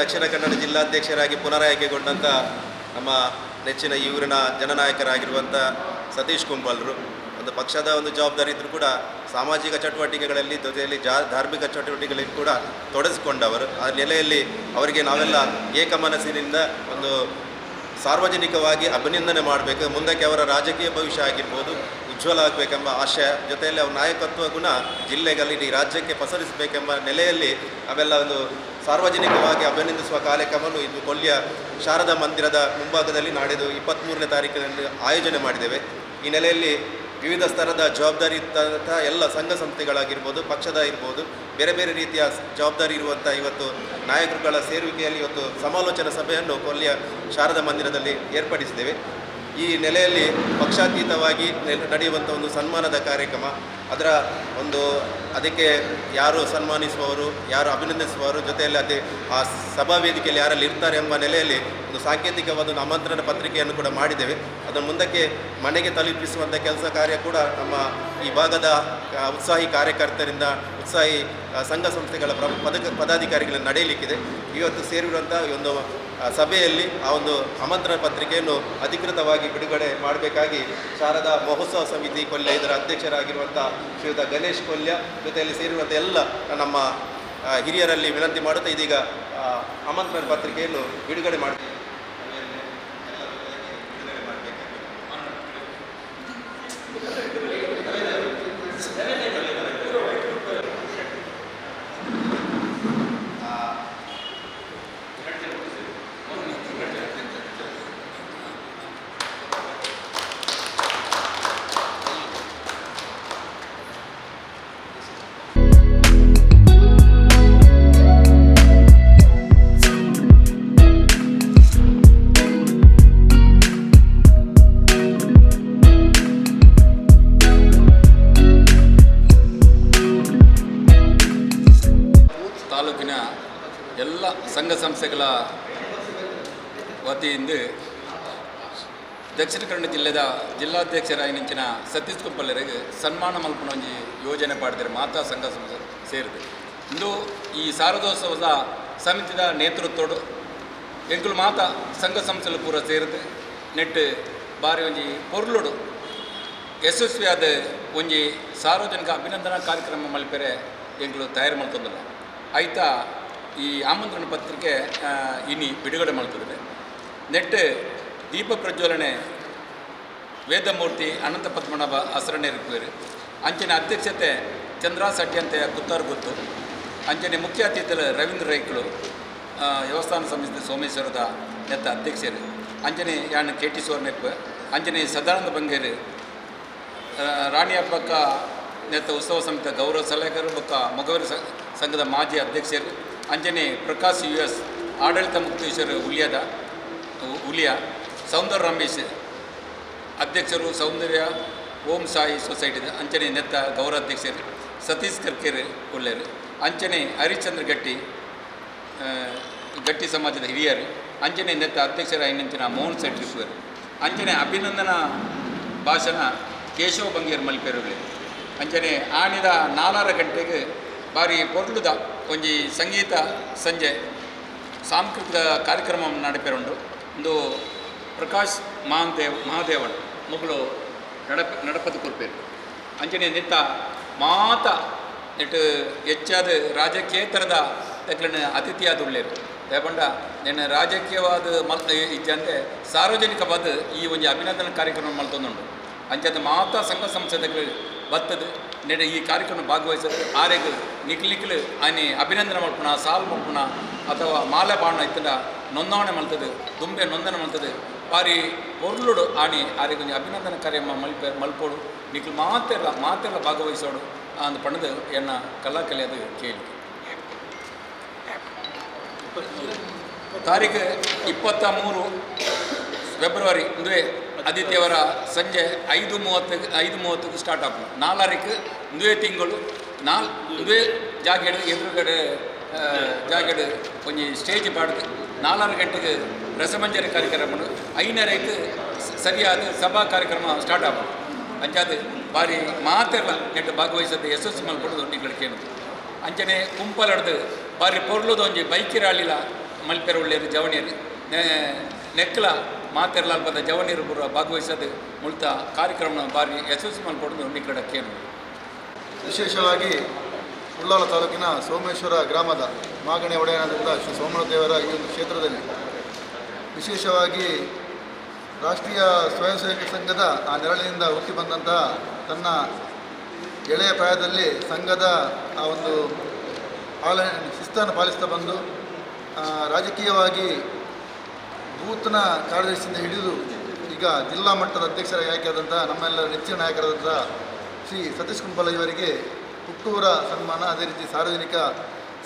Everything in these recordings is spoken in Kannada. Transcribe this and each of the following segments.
ದಕ್ಷಿಣ ಕನ್ನಡ ಜಿಲ್ಲಾಧ್ಯಕ್ಷರಾಗಿ ಪುನರಾಯ್ಕೆಗೊಂಡಂಥ ನಮ್ಮ ನೆಚ್ಚಿನ ಈ ಊರಿನ ಜನನಾಯಕರಾಗಿರುವಂಥ ಸತೀಶ್ ಕುಂಬಲ್ರು. ಒಂದು ಪಕ್ಷದ ಒಂದು ಜವಾಬ್ದಾರಿ ಇದ್ದರೂ ಕೂಡ ಸಾಮಾಜಿಕ ಚಟುವಟಿಕೆಗಳಲ್ಲಿ, ಜೊತೆಯಲ್ಲಿ ಜಾ, ಧಾರ್ಮಿಕ ಚಟುವಟಿಕೆಗಳಲ್ಲಿ ಕೂಡ ತೊಡಗಿಸಿಕೊಂಡವರು. ಆ ನೆಲೆಯಲ್ಲಿ ಅವರಿಗೆ ನಾವೆಲ್ಲ ಏಕಮನಸ್ಸಿನಿಂದ ಒಂದು ಸಾರ್ವಜನಿಕವಾಗಿ ಅಭಿನಂದನೆ ಮಾಡಬೇಕು. ಮುಂದಕ್ಕೆ ಅವರ ರಾಜಕೀಯ ಭವಿಷ್ಯ ಆಗಿರ್ಬೋದು ಉಜ್ವಲ ಆಗಬೇಕೆಂಬ ಆಶಯ, ಜೊತೆಯಲ್ಲಿ ಅವ್ರ ನಾಯಕತ್ವ ಗುಣ ಜಿಲ್ಲೆಗಳಲ್ಲಿ ಇಡೀ ರಾಜ್ಯಕ್ಕೆ ಪಸರಿಸಬೇಕೆಂಬ ನೆಲೆಯಲ್ಲಿ ಅವೆಲ್ಲ ಒಂದು ಸಾರ್ವಜನಿಕವಾಗಿ ಅಭಿನಂದಿಸುವ ಕಾರ್ಯಕ್ರಮವನ್ನು ಇದು ಕೊಲ್ಲಿಯ ಶಾರದಾ ಮಂದಿರದ ಮುಂಭಾಗದಲ್ಲಿ ನಾಡಿದ್ದು ಇಪ್ಪತ್ತ್ಮೂರನೇ ತಾರೀಕಿನಲ್ಲಿ ಆಯೋಜನೆ ಮಾಡಿದ್ದೇವೆ. ಈ ನೆಲೆಯಲ್ಲಿ ವಿವಿಧ ಸ್ತರದ ಜವಾಬ್ದಾರಿ ಇದ್ದಂಥ ಎಲ್ಲ ಸಂಘ ಸಂಸ್ಥೆಗಳಾಗಿರ್ಬೋದು, ಪಕ್ಷದ ಇರ್ಬೋದು, ಬೇರೆ ಬೇರೆ ರೀತಿಯ ಜವಾಬ್ದಾರಿ ಇರುವಂಥ ಇವತ್ತು ನಾಯಕರುಗಳ ಸೇರುವಿಕೆಯಲ್ಲಿ ಇವತ್ತು ಸಮಾಲೋಚನಾ ಸಭೆಯನ್ನು ಕೊಲ್ಲಿಯ ಶಾರದಾ ಮಂದಿರದಲ್ಲಿ ಏರ್ಪಡಿಸಿದ್ದೇವೆ. ಈ ನೆಲೆಯಲ್ಲಿ ಪಕ್ಷಾತೀತವಾಗಿ ನಡೆಯುವಂಥ ಒಂದು ಸನ್ಮಾನದ ಕಾರ್ಯಕ್ರಮ. ಅದರ ಒಂದು ಅದಕ್ಕೆ ಯಾರು ಸನ್ಮಾನಿಸುವವರು, ಯಾರು ಅಭಿನಂದಿಸುವವರು, ಜೊತೆಯಲ್ಲಿ ಅದೇ ಆ ಸಭಾ ವೇದಿಕೆಯಲ್ಲಿ ಯಾರಲ್ಲಿ ಇರ್ತಾರೆ ಎಂಬ ನೆಲೆಯಲ್ಲಿ ಒಂದು ಸಾಂಕೇತಿಕವಾದ ಒಂದು ಆಮಂತ್ರಣ ಪತ್ರಿಕೆಯನ್ನು ಕೂಡ ಮಾಡಿದ್ದೇವೆ. ಅದನ್ನು ಮುಂದಕ್ಕೆ ಮನೆಗೆ ತಲುಪಿಸುವಂಥ ಕೆಲಸ ಕಾರ್ಯ ಕೂಡ ನಮ್ಮ ಈ ಭಾಗದ ಉತ್ಸಾಹಿ ಕಾರ್ಯಕರ್ತರಿಂದ, ಉತ್ಸಾಹಿ ಸಂಘ ಸಂಸ್ಥೆಗಳ ಪದಕ ಪದಾಧಿಕಾರಿಗಳನ್ನು ನಡೆಯಲಿಕ್ಕಿದೆ. ಇವತ್ತು ಸೇರಿರುವಂಥ ಒಂದು ಸಭೆಯಲ್ಲಿ ಆ ಒಂದು ಆಮಂತ್ರಣ ಪತ್ರಿಕೆಯನ್ನು ಅಧಿಕೃತವಾಗಿ ಬಿಡುಗಡೆ ಮಾಡಬೇಕಾಗಿ ಶಾರದಾ ಮಹೋತ್ಸವ ಸಮಿತಿ ಕೊಲ್ಯ, ಇದರ ಅಧ್ಯಕ್ಷರಾಗಿರುವಂಥ ಶ್ರೀಯುತ ಗಣೇಶ್ ಕೊಲ್ಯ ಜೊತೆಯಲ್ಲಿ ಸೇರಿರುವಂಥ ಎಲ್ಲ ನಮ್ಮ ಹಿರಿಯರಲ್ಲಿ ವಿನಂತಿ ಮಾಡುತ್ತಾ ಇದೀಗ ಆಮಂತ್ರಣ ಪತ್ರಿಕೆಯನ್ನು ಬಿಡುಗಡೆ ಮಾಡಿ ಸಂಘ ಸಂಸ್ಥೆಗಳ ವತಿಯಿಂದ ದಕ್ಷಿಣ ಕನ್ನಡ ಜಿಲ್ಲೆದ ಜಿಲ್ಲಾಧ್ಯಕ್ಷರಾಗಿ ನಿಂಚಿನ ಸತೀಶ್ ಕುಂಪಲ್ಲರಿಗೆ ಸನ್ಮಾನ ಮಲ್ಪನ ಒಂಜಿ ಯೋಜನೆ ಪಾಡಿದರೆ ಮಾತಾ ಸಂಘ ಸಂಸ್ಥೆ ಸೇರಿದೆ. ಇಂದು ಈ ಶಾರದೋತ್ಸವದ ಸಮಿತಿದ ನೇತೃತ್ವಡು ಎಂಕುಲು ಮಾತ ಸಂಘ ಸಂಸ್ಥೆಲು ಪೂರ ಸೇರಿದೆ. ನೆಟ್ಟು ಬಾರಿ ಒಂಜಿ ಪೊರ್ಲುಡು ಯಶಸ್ವಿಯಾದ ಒಂಜಿ ಸಾರ್ವಜನಿಕ ಅಭಿನಂದನಾ ಕಾರ್ಯಕ್ರಮ ಮಲ್ಪೆರೆ ಎಂಕುಲು ತಯಾರು ಮಾಡ್ತಂದಿಲ್ಲ ಆಯ್ತಾ ಈ ಆಮಂತ್ರಣ ಪತ್ರಿಕೆ ಇನಿ ಬಿಡುಗಡೆ ಮಾಡ್ತದೆ. ನೆಟ್ ದೀಪ ಪ್ರಜ್ವಲನೆ ವೇದಮೂರ್ತಿ ಅನಂತ ಪದ್ಮನಾಭ ಹಸರಣ್ಯ ಇರುತ್ತೇವೆ ಅಂಚಿನ ಅಧ್ಯಕ್ಷತೆ ಚಂದ್ರ ಸಟ್ಟಿ ಅಂತ ಕುತ್ತಾರು ಗೊತ್ತು. ಅಂಚನೆ ಮುಖ್ಯ ಅತಿಥಿಗಳು ರವೀಂದ್ರ ರೈಕ್ಳು ವ್ಯವಸ್ಥಾನ ಸಮಿತಿ ಸೋಮೇಶ್ವರದ ನೆತ್ತ ಅಧ್ಯಕ್ಷರು. ಅಂಜನೆ ಯಾಣ ಕೆ ಟಿ ಸೋರ್ನೆಪ್ಪ ಅಂಜನೆ ಸದಾನಂದ ಬಂಗೇರು ರಾಣಿ ಹಬ್ಬಕ್ಕ ನೆತ್ತ ಉತ್ಸವ ಸಮಿತಿ ಗೌರವ ಸಲಹೆಗಾರರು ಬೊಕ್ಕ ಮೊಗವೀರ ಸಂಘದ ಮಾಜಿ ಅಧ್ಯಕ್ಷರು. ಅಂಜನೆ ಪ್ರಕಾಶ್ ಯು ಎಸ್ ಆಡಳಿತ ಮುಕ್ತೇಶ್ವರ ಉಲಿಯಾದ ಉಲಿಯ ಸೌಂದರ್ಯ ರಮೇಶ್ ಅಧ್ಯಕ್ಷರು ಸೌಂದರ್ಯ ಓಂ ಸಾಯಿ ಸೊಸೈಟಿದ ಅಂಚನೆ ನೆತ್ತ ಗೌರವಾಧ್ಯಕ್ಷರು ಸತೀಶ್ ಕರ್ಕೇರ್ ಒಳ್ಳೆಯರು ಅಂಚನೆ ಹರಿಶ್ಚಂದ್ರ ಗಟ್ಟಿ ಗಟ್ಟಿ ಸಮಾಜದ ಹಿರಿಯರು ಅಂಚನೆ ನೆತ್ತ ಅಧ್ಯಕ್ಷರ ಇನ್ನಂಚಿನ ಮೋಹನ್ ಶೆಟ್ಟಿ ಇರುವರು ಅಂಚನೆ ಅಭಿನಂದನಾ ಭಾಷಣ ಕೇಶವ ಬಂಗೇರ್ ಮಲ್ಪೆರುಗಳು ಅಂಚನೆ ಆಣಿದ ನಾಲ್ಕರ ಗಂಟೆಗೆ ಬಾರಿ ಪೊರ್ಲುದ ಒಂಜಿ ಸಂಗೀತ ಸಂಜೆ ಸಾಂಸ್ಕೃತಿಕ ಕಾರ್ಯಕ್ರಮ ನಡಪೆರುಂಡು. ಒಂದು ಪ್ರಕಾಶ್ ಮಹಾದೇವ್ ಮಹಾದೇವನ್ ಮೊಗಲು ನಡಪ ನಡಪದು ಕೊರ್ಪೇರು. ಅಂಚನೆ ನಿತ್ತ ಮಾತ ನೆಟ್ಟು ಹೆಚ್ಚಾದ ರಾಜಕೇತರದ ತಕ್ಲನ ಅತಿಥಿಯಾದ ಉಳ್ಳೇರು. ಯಾಪಂಡ ನೆನ್ನ ರಾಜಕೀಯವಾದ ಮಲ್ ಇಜ್ಜಂತೆ ಸಾರ್ವಜನಿಕವಾದ ಈ ಒಂದು ಅಭಿನಂದನ ಕಾರ್ಯಕ್ರಮ ಮಲ್ತೊಂದುಂಡು. ಅಂಚದ ಮಾತ ಸಂಘ ಸಂಸ್ಥೆಗಳು ಬತ್ತದು ನೆಡೆ ಈ ಕಾರ್ಯಕ್ರಮ ಭಾಗವಹಿಸೋದು ಆರೆಗ್ ನಿಕ್ಲಿಕ್ಲು ಆನೆ ಅಭಿನಂದನೆ ಮಲ್ಪುಣ ಸಾಲ್ ಮಲ್ಪುಣ ಅಥವಾ ಮಾಲೆ ಬಾಣ ಇತ್ತಂಡ ನೊಂದಾವಣೆ ಮಲ್ತದೆ ದುಂಬೆ ನೊಂದನೆ ಮಲ್ತದೆ ಬಾರಿ ಪೊರ್ಲುಡು ಆಣಿ ಆರೆಗ್ ಒಂಜಿ ಅಭಿನಂದನ ಕಾರ್ಯಕ್ರಮ ಮಲ್ಪೆ ಮಲ್ಪೋಡು. ನಿಕ್ಲು ಮಾತೆಲ್ಲ ಮಾತೆಲ್ಲ ಭಾಗವಹಿಸೋಡು ಅಂದ್ ಪಣದು ಎನ್ನ ಕಲಾ ಅದು ಕೇಳಿ. ತಾರೀಕು ಇಪ್ಪತ್ತ ಮೂರು ಫೆಬ್ರವರಿ ಇಂದುವೆ ಆದಿತ್ಯವರ ಸಂಜೆ ಐದು ಮೂವತ್ತಕ್ಕೆ ಐದು ಮೂವತ್ತಕ್ಕೆ ಸ್ಟಾರ್ಟ್ ಆಗ್ಬೋದು ನಾಲ್ಕರಿಗೆ ಒಂದೇ ತಿಂಗಳು ನಾಲ್ ಒಂದೇ ಜಾಕೆಟ್ ಎದುರುಗಡೆ ಆ, ಕೊಂಚ ಸ್ಟೇಜ್ ಪಾಡ್ದು ನಾಲ್ಕು ಗಂಟೆಗೆ ರಸಮಂಜರ ಕಾರ್ಯಕ್ರಮ ಐನರೆಗೆ ಸರಿಯಾದ ಸಭಾ ಕಾರ್ಯಕ್ರಮ ಸ್ಟಾರ್ಟ್ ಆಗ್ಬೋದು ಅಂಚಾದ ಬಾರಿ ಮಾತೆಲ್ಲ ನೆಟ್ಟು ಭಾಗವಹಿಸದ ಯಶಸ್ಸು ಮಲ್ಪಡೋದು ನಿಗಳಿಗೆ ಕೇಳುದು. ಅಂಚನೆ ಕುಂಪಲಡ್ದು ಬಾರಿ ಪೊರ್ಲುದ ಒಂಜಿ ಬೈಕಿ ರಾಳಿಲ ಮಲ್ಪೆರ ಉಳ್ಳೇರು ಜವಣಿಯರು ನೆಕ್ಲ ಮಾತೆರ್ಲ ಬಂದ ಜವನೀರು ಗುರು ಭಾಗವಹಿಸೋದು ಮುಳಿತ ಕಾರ್ಯಕ್ರಮ ಬಾರಿ ಯಶಸ್ವಿ ಮಾಡಿಕೊಂಡು ನಿಕ್ಕಡಕ್ಕೆ ವಿಶೇಷವಾಗಿ ಉಳ್ಳಾಲ ತಾಲೂಕಿನ ಸೋಮೇಶ್ವರ ಗ್ರಾಮದ ಮಾಗಣೆ ಒಡೆಯನಾದ ಶ್ರೀ ಸೋಮನಾಥ ದೇವರ ಈ ಒಂದು ಕ್ಷೇತ್ರದಲ್ಲಿ ವಿಶೇಷವಾಗಿ ರಾಷ್ಟ್ರೀಯ ಸ್ವಯಂ ಸೇವಕ ಸಂಘದ ಆ ನೆರಳಿನಿಂದ ಹುಟ್ಟಿ ಬಂದಂತಹ ತನ್ನ ಎಳೆಯ ಪ್ರಾಯದಲ್ಲಿ ಸಂಘದ ಆ ಒಂದು ಪಾಲನೆ ಶಿಸ್ತನ್ನು ಪಾಲಿಸ್ತಾ ಬಂದು ರಾಜಕೀಯವಾಗಿ ಬೂತ್ನ ಕಾರ್ಯದರ್ಶಿಯಿಂದ ಹಿಡಿದು ಈಗ ಜಿಲ್ಲಾ ಮಟ್ಟದ ಅಧ್ಯಕ್ಷರಾಗಿ ಆಯ್ಕೆಯಾದಂಥ ನಮ್ಮೆಲ್ಲರ ನೆಚ್ಚಿನ ನಾಯಕರಾದಂಥ ಶ್ರೀ ಸತೀಶ್ ಕುಂಪಲ ಇವರಿಗೆ ಹುಟ್ಟೂರ ಸನ್ಮಾನ. ಅದೇ ರೀತಿ ಸಾರ್ವಜನಿಕ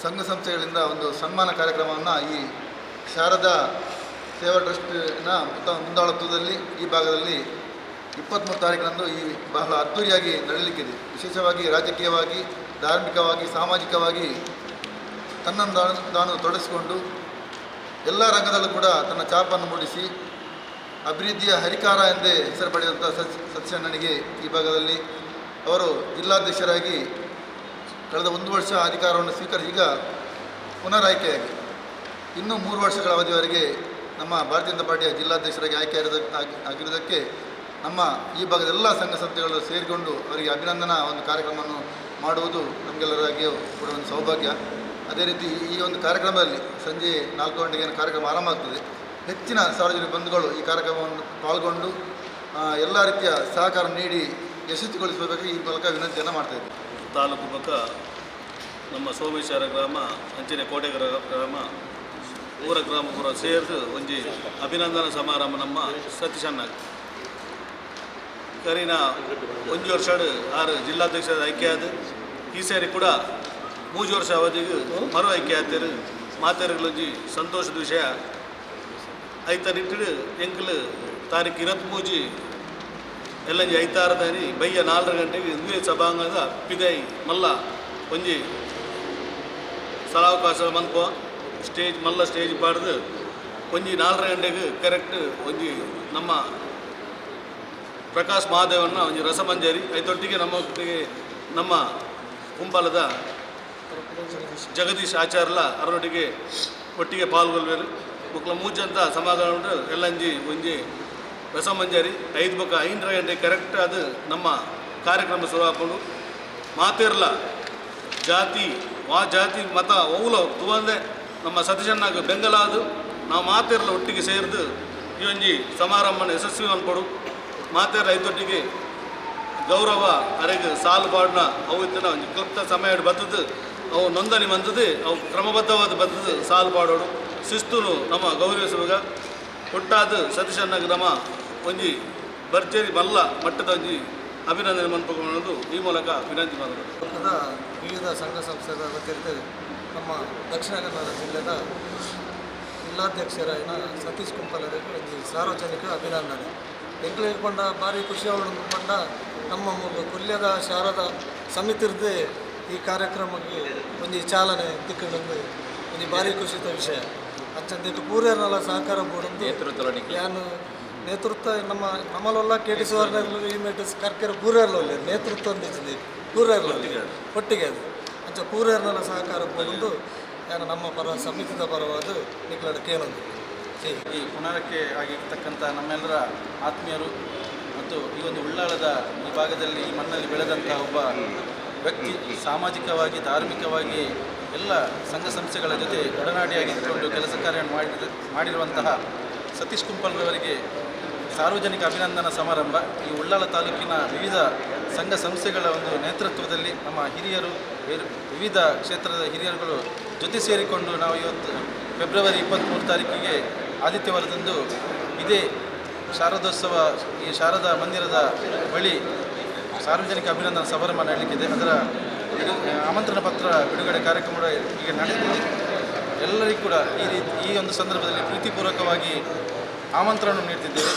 ಸಂಘ ಸಂಸ್ಥೆಗಳಿಂದ ಒಂದು ಸನ್ಮಾನ ಕಾರ್ಯಕ್ರಮವನ್ನು ಈ ಶಾರದಾ ಸೇವಾ ಟ್ರಸ್ಟ್ನ ಮುಂದಾಳತ್ವದಲ್ಲಿ ಈ ಭಾಗದಲ್ಲಿ ಇಪ್ಪತ್ತ್ಮೂರು ತಾರೀಕಿನಂದು ಈ ಬಹಳ ಅದ್ದೂರಿಯಾಗಿ ನಡೆಯಲಿಕ್ಕಿದೆ. ವಿಶೇಷವಾಗಿ ರಾಜಕೀಯವಾಗಿ, ಧಾರ್ಮಿಕವಾಗಿ, ಸಾಮಾಜಿಕವಾಗಿ ತನ್ನನ್ನು ತಾನು- ತಾನು ತೊಡಗಿಸಿಕೊಂಡು ಎಲ್ಲ ರಂಗದಲ್ಲೂ ಕೂಡ ತನ್ನ ಛಾಪನ್ನು ಮೂಡಿಸಿ ಅಭಿವೃದ್ಧಿಯ ಹರಿಕಾರ ಎಂದೇ ಹೆಸರು ಪಡೆದಂಥ ಸತ್ಯಣ್ಣನಿಗೆ ಈ ಭಾಗದಲ್ಲಿ ಅವರು ಜಿಲ್ಲಾಧ್ಯಕ್ಷರಾಗಿ ಕಳೆದ ಒಂದು ವರ್ಷ ಅಧಿಕಾರವನ್ನು ಸ್ವೀಕರಿಸಿ ಈಗ ಪುನರ್ ಆಯ್ಕೆಯಾಗಿ. ಇನ್ನೂ ಮೂರು ವರ್ಷಗಳ ಅವಧಿವರೆಗೆ ನಮ್ಮ ಭಾರತೀಯ ಜನತಾ ಪಾರ್ಟಿಯ ಜಿಲ್ಲಾಧ್ಯಕ್ಷರಾಗಿ ಆಯ್ಕೆ ಆಗಿರುವುದಕ್ಕೆ ನಮ್ಮ ಈ ಭಾಗದ ಎಲ್ಲ ಸಂಘ ಸಂಸ್ಥೆಗಳು ಸೇರಿಕೊಂಡು ಅವರಿಗೆ ಅಭಿನಂದನಾ ಒಂದು ಕಾರ್ಯಕ್ರಮವನ್ನು ಮಾಡುವುದು ನಮಗೆಲ್ಲರಾಗಿಯೂ ಕೂಡ ಒಂದು ಸೌಭಾಗ್ಯ. ಅದೇ ರೀತಿ ಈ ಒಂದು ಕಾರ್ಯಕ್ರಮದಲ್ಲಿ ಸಂಜೆ ನಾಲ್ಕು ಗಂಟೆಗೆ ಏನು ಕಾರ್ಯಕ್ರಮ ಆರಂಭ ಆಗ್ತದೆ. ಹೆಚ್ಚಿನ ಸಾರ್ವಜನಿಕ ಬಂಧುಗಳು ಈ ಕಾರ್ಯಕ್ರಮವನ್ನು ಪಾಲ್ಗೊಂಡು ಎಲ್ಲ ರೀತಿಯ ಸಹಕಾರ ನೀಡಿ ಯಶಸ್ವಿಗೊಳಿಸಬೇಕು ಈ ಮೂಲಕ ವಿನಂತಿಯನ್ನು ಮಾಡ್ತಾ ಇದ್ದೀವಿ ತಾಲೂಕು ಪಕ್ಕ ನಮ್ಮ ಸೋಮೇಶ್ವರ ಗ್ರಾಮ, ಅಂಚನೆ ಕೋಟೆ ಗ್ರಾ- ಗ್ರಾಮ, ಊರ ಗ್ರಾಮ ಪೂರ ಸೇರಿದು ಒಂಜಿ ಅಭಿನಂದನಾ ಸಮಾರಂಭ ನಮ್ಮ ಸತೀಶಣ್ಣ. ಕರೀನಾ ಒಂಜಿ ವರ್ಷ ಆರು ಜಿಲ್ಲಾಧ್ಯಕ್ಷರ ಆದ. ಈ ಸಾರಿ ಕೂಡ ಮೂಜು ವರ್ಷ ಅವಧಿಗೆ ಮರು ಆತೇರು ಮಾತೇರುಗಳೊಂಜಿ ಸಂತೋಷದ ವಿಷಯ. ಐತರಿಟ್ಟು ಎಂಕಲು ತಾರೀಕು ಇರತ್ ಮೂಜಿ ಎಲ್ಲಂಜಿ ಐತಾರದಾನಿ ಬಯ್ಯ ನಾಲ್ಕು ಗಂಟೆಗೆ ಇಂದ್ರಿಯ ಸಭಾಂಗದ ಪಿದೈ ಮಲ್ಲ ಒಂಜಿ ಸ್ಥಳಾವಕಾಶ ಮನ್ಪ ಸ್ಟೇಜ್ ಮಲ್ಲ ಸ್ಟೇಜ್ ಪಾಡ್ದು ಒಂಜಿ ನಾಲ್ಕು ಗಂಟೆಗೆ ಕರೆಕ್ಟ್ ಒಂಜಿ ನಮ್ಮ ಪ್ರಕಾಶ್ ಮಹಾದೇವನ್ನ ಒಂಜಿ ರಸಮಂಜರಿ. ಐತೊಟ್ಟಿಗೆ ನಮ್ಮ ನಮ್ಮ ಕುಂಬಲದ ಜಗದೀಶ್ ಆಚಾರ್ಲ ಅವರೊಟ್ಟಿಗೆ ಒಟ್ಟಿಗೆ ಪಾಲ್ಗೊಳ್ಬೇರು ಮುಕ್ಲ ಮೂಜಂತ ಸಮಾಧಾನ ಎಲ್ಲಂಜಿ ಒಂಜಿ ರಸಮಂಜರಿ ಐದು ಬೊಕ್ಕ ಐದರ ಗಂಟೆ ಕರೆಕ್ಟ್ ಅದು ನಮ್ಮ ಕಾರ್ಯಕ್ರಮ ಶುರು ಹಾಕೊಂಡು ಮಾತಿರ್ಲ. ಜಾತಿ, ವಾ ಜಾತಿ, ಮತ ಓಲ ತುವಂದೆ, ನಮ್ಮ ಸತೀಶನ್ನಾಗ ಬೆಂಗಲ ಅದು ನಾವು ಮಾತಿರ್ಲ ಒಟ್ಟಿಗೆ ಸೇರಿದು ಈ ಒಂಜಿ ಸಮಾರಂಭನ ಯಶಸ್ವಿ ಅನ್ಕೊಡು ಮಾತೇರ್ಲ ಐದೊಟ್ಟಿಗೆ ಗೌರವ, ಅರೆಗೆ ಸಾಲು ಪಾಡ್ನ ಅವು ಇತ್ತಿನ ಒಂಜಿ ಕ್ಲಪ್ತ ಸಮಯ ಬರ್ತದೆ ಅವು ನೋಂದಣಿ ಬಂದದ್ದು, ಅವು ಕ್ರಮಬದ್ಧವಾದ ಬದ್ಧ ಸಾಲು ಪಾಡೋಡು. ಶಿಸ್ತುನು ನಮ್ಮ ಗೌರವಿಸುವಾಗ ಒಟ್ಟಾದ ಸತೀಶಣ್ಣ ನಮ್ಮ ಒಂಜಿ ಭರ್ಜರಿ ಬಲ್ಲ ಮಟ್ಟದ ಒಂಜಿ ಅಭಿನಂದನೆ ಮನ್ಪಕೊಳ್ಳೋದು ಈ ಮೂಲಕ ವಿನಂತಿ ಮಾಡೋದು ಪಕ್ಕದ ವಿವಿಧ ಸಂಘ ಸಂಸ್ಥೆಗಳ ವತಿಯಿಂದ ನಮ್ಮ ದಕ್ಷಿಣ ಕನ್ನಡ ಜಿಲ್ಲೆಯ ಜಿಲ್ಲಾಧ್ಯಕ್ಷರಾಗಿನ ಸತೀಶ್ ಕುಂಪಲರಿಗೆ ಒಂದು ಸಾರ್ವಜನಿಕ ಅಭಿನಂದನೆ. ಎಂಕ್ಲಿಗೆ ಪಂಡ ಭಾರಿ ಖುಷಿ ಪಂಡ ನಮ್ಮ ಕೊಲ್ಯದ ಶಾರದ ಸಮಿತಿರ್ದೆ ಈ ಕಾರ್ಯಕ್ರಮಕ್ಕೆ ಒಂದು ಚಾಲನೆ ತಿಕ್ಕೊಂಡು ಒಂದು ಭಾರಿ ಖುಷಿತ ವಿಷಯ. ಅಂಚಂದಿಟ್ಟು ಪೂರ್ಯರ್ನೆಲ್ಲ ಸಹಕಾರ ಬೋರ್ಡ್ ನೇತೃತ್ವ ಯಾನು ನೇತೃತ್ವ ನಮ್ಮ ನಮ್ಮಲ್ಲೆಲ್ಲ ಕೆ ಟಿ ಸುವರ್ಣಗಳು ಈ ಮೇಟ್ ಕರ್ಕೆರ ಪೂರ್ಯರ್ಲಲ್ಲಿ ನೇತೃತ್ವ ಅಂದಿದ್ದೀವಿ ಪೂರ್ಯರ್ಲಲ್ಲಿ ಒಟ್ಟಿಗೆ ಅದು. ಅಂಚ ಪೂರ್ಯರ್ನೆಲ್ಲ ಸಹಕಾರ ಬೋರ್ಡ್ ಯಾನು ನಮ್ಮ ಪರ ಸಮಿತಿದ ಪರವಾದ ನಿಕ್ಲಡ ಕೇಳೋದು. ಈ ಪುನರಕ್ಕೆ ಆಗಿರ್ತಕ್ಕಂಥ ನಮ್ಮೆಲ್ಲರ ಆತ್ಮೀಯರು ಮತ್ತು ಈ ಒಂದು ಉಳ್ಳಾಳದ ಈ ಭಾಗದಲ್ಲಿ ಈ ಮಣ್ಣಲ್ಲಿ ಬೆಳೆದಂಥ ಒಬ್ಬ ವ್ಯಕ್ತಿ ಸಾಮಾಜಿಕವಾಗಿ, ಧಾರ್ಮಿಕವಾಗಿ ಎಲ್ಲ ಸಂಘ ಸಂಸ್ಥೆಗಳ ಜೊತೆ ಒಡನಾಡಿಯಾಗಿ ಒಡನಾಡಿಯಾಗಿದ್ದುಕೊಂಡು ಕೆಲಸ ಕಾರ್ಯ ಮಾಡಿದ, ಮಾಡಿರುವಂತಹ ಸತೀಶ್ ಕುಂಪಲ್ರವರಿಗೆ ಸಾರ್ವಜನಿಕ ಅಭಿನಂದನಾ ಸಮಾರಂಭ. ಈ ಉಳ್ಳಾಲ ತಾಲೂಕಿನ ವಿವಿಧ ಸಂಘ ಸಂಸ್ಥೆಗಳ ಒಂದು ನೇತೃತ್ವದಲ್ಲಿ ನಮ್ಮ ಹಿರಿಯರು ವಿವಿಧ ಕ್ಷೇತ್ರದ ಹಿರಿಯರುಗಳು ಜೊತೆ ಸೇರಿಕೊಂಡು ನಾವು ಇವತ್ತು ಫೆಬ್ರವರಿ ಇಪ್ಪತ್ತ್ಮೂರು ತಾರೀಕಿಗೆ ಆದಿತ್ಯವಾರದಂದು ಇದೇ ಶಾರದೋತ್ಸವ, ಈ ಶಾರದಾ ಮಂದಿರದ ಬಳಿ ಸಾರ್ವಜನಿಕ ಅಭಿನಂದನಾ ಸಮಾರಂಭ ನಡೆಯಲಿಕ್ಕಿದೆ. ಅದರ ಆಮಂತ್ರಣ ಪತ್ರ ಬಿಡುಗಡೆ ಕಾರ್ಯಕ್ರಮ ಈಗ ನಡೆದಿದೆ. ಎಲ್ಲರಿಗೂ ಕೂಡ ಈ ರೀತಿ, ಈ ಒಂದು ಸಂದರ್ಭದಲ್ಲಿ ಪ್ರೀತಿಪೂರ್ವಕವಾಗಿ ಆಮಂತ್ರಣ ನೀಡ್ತಿದ್ದೇವೆ.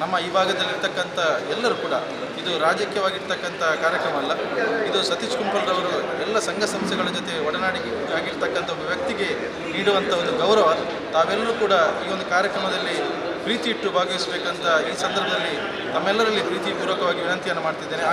ನಮ್ಮ ಈ ಭಾಗದಲ್ಲಿರ್ತಕ್ಕಂಥ ಎಲ್ಲರೂ ಕೂಡ, ಇದು ರಾಜಕೀಯವಾಗಿರ್ತಕ್ಕಂಥ ಕಾರ್ಯಕ್ರಮ ಅಲ್ಲ, ಇದು ಸತೀಶ್ ಕುಂಪಲ್ರವರು ಎಲ್ಲ ಸಂಘ ಸಂಸ್ಥೆಗಳ ಜೊತೆ ಒಡನಾಡಿ ಆಗಿರ್ತಕ್ಕಂಥ ಒಬ್ಬ ವ್ಯಕ್ತಿಗೆ ನೀಡುವಂಥ ಒಂದು ಗೌರವ, ತಾವೆಲ್ಲರೂ ಕೂಡ ಈ ಒಂದು ಕಾರ್ಯಕ್ರಮದಲ್ಲಿ ಪ್ರೀತಿ ಇಟ್ಟು ಭಾಗವಹಿಸಬೇಕಂತ ಈ ಸಂದರ್ಭದಲ್ಲಿ ತಮ್ಮೆಲ್ಲರಲ್ಲಿ ಪ್ರೀತಿಪೂರ್ವಕವಾಗಿ ವಿನಂತಿಯನ್ನು ಮಾಡ್ತಿದ್ದೇನೆ.